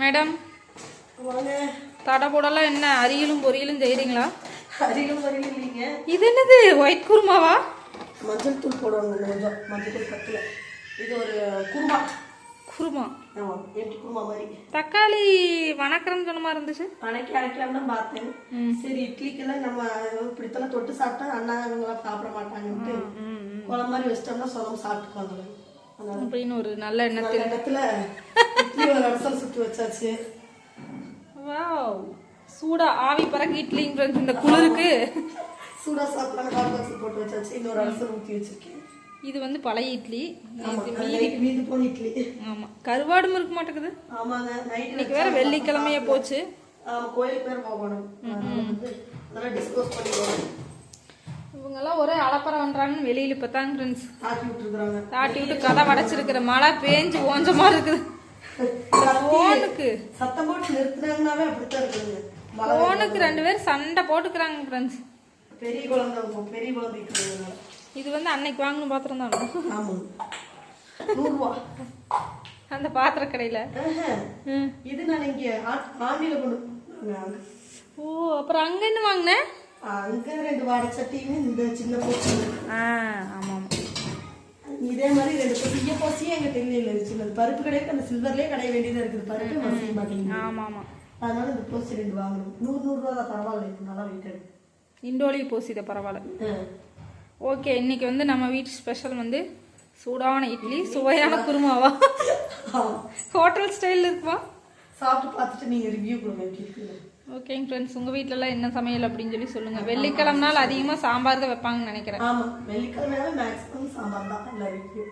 Madam தடை போடலாம் என்ன? அரியலும் பொரியலும் செய்கிறீங்களா அருகிலும் வரையில் இல்லைங்க. இது என்னது? ஒயிட் குருமாவா? மஞ்சள் தூள் போடுவாங்க கொஞ்சம். மஞ்சள் தூள் பத்தில். இது ஒரு குருமா. குருமா? குருமா மாதிரி. தக்காளி வணக்கறன்னு சொன்ன மாதிரி இருந்துச்சு. அணைக்கி அணைக்கலாம் தான் பார்த்தேன். சரி இட்லிக்கெல்லாம் நம்ம இப்படித்தெல்லாம் தொட்டு சாப்பிட்டா அண்ணா இவங்களாம் சாப்பிட மாட்டாங்கன்ட்டு குழம்பு மாதிரி வச்சிட்டோம்னா சொலம் சாப்பிட்டுக்குவாங்க. அப்படின்னு ஒரு நல்ல எண்ணத்தில் இட்லி ஒரு அடசல் சுட்டு வச்சாச்சு வாவ் சூடா ஆவி பறக்க இட்லிங்க ஃப்ரெண்ட்ஸ் இந்த குளிருக்கு. சூடா சாப்பிடலாம் கால் பாக்ஸ் போட்டு வச்சாச்சு. இன்னொரு அடசல் ஊற்றி வச்சிருக்கேன். இது வந்து பழைய இட்லி. மீந்து போன இட்லி. ஆமா. கருவாடும் இருக்க மாட்டேங்குது. ஆமாங்க. இன்னைக்கு வேற வெள்ளிக்கிழமையே போச்சு. கோயிலுக்கு பேர் போகணும். அதெல்லாம் டிஸ்போஸ் பண்ணிடுவோம். இவங்கெல்லாம் ஒரே அலப்பறை பண்றாங்கன்னு வெளியில இப்பதாங்க ஃப்ரெண்ட்ஸ் விட்டுருக்குறாங்க. தாட்டி விட்டு கதை வடைச்சிருக்கிற மழை பேஞ்சு ஓஞ்சமா இருக்குது. போனுக்கு. சத்தம் போட்டு நிறுத்துனாங்கனாவே அப்படித்தான் இருக்குதுங்க மழை போனுக்கு ரெண்டு பேரும் சண்டை போட்டுக்கிறாங்க ஃப்ரெண்ட்ஸ் பெரிய குழந்தை பெரிய இது வந்து அன்னைக்கு வாங்கின பாத்திரம் தான். நூறுரூவா. அந்த பாத்திர கடையில. இது நான் இங்க கொண்டு. ஓ அப்புறம் அங்க என்ன வாங்கின? அங்க ரெண்டு வாடை சட்டியும் இந்த சின்ன போச்சு ஆ ஆமா ஆமா இதே மாதிரி ரெண்டு போசியே எங்க இருந்துச்சு அந்த பருப்பு கடைக்கு அந்த சில்வர்லயே கடைய வேண்டியதா இருக்குது. பருப்பு மசிய மாட்டேங்குது ஆமா ஆமா. அதனால இந்த போசி ரெண்டு வாங்கணும். நூறு நூறு ரூபா பரவாயில்ல. இது நல்லா வெயிட் இண்டோலி போசித பரவாயில்ல. ஓகே இன்னைக்கு வந்து நம்ம வீட்டு ஸ்பெஷல் வந்து சூடான இட்லி சுவையான குருமாவா? ஹோட்டல் ஸ்டைல் இருக்குமா? சாப்பிட்டு பார்த்துட்டு நீங்க ரிவ்யூ கொடுங்க ஓகேங்க ஃப்ரெண்ட்ஸ் உங்கள் வீட்டிலலாம் என்ன சமையல் அப்படின்னு சொல்லி சொல்லுங்கள் வெள்ளிக்கிழமை நாள் அதிகமாக சாம்பார் தான் வைப்பாங்கன்னு நினைக்கிறேன். ஆமா. வெள்ளிக்கிழமையாவே மேக்ஸிமம் சாம்பார் தான். எல்லா ரிவ்யூ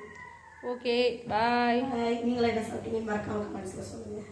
ஓகே பாய் நீங்களே என்ன சாப்பிட்டீங்க மறக்காம கமெண்ட்ஸில் சொல்லுங்கள்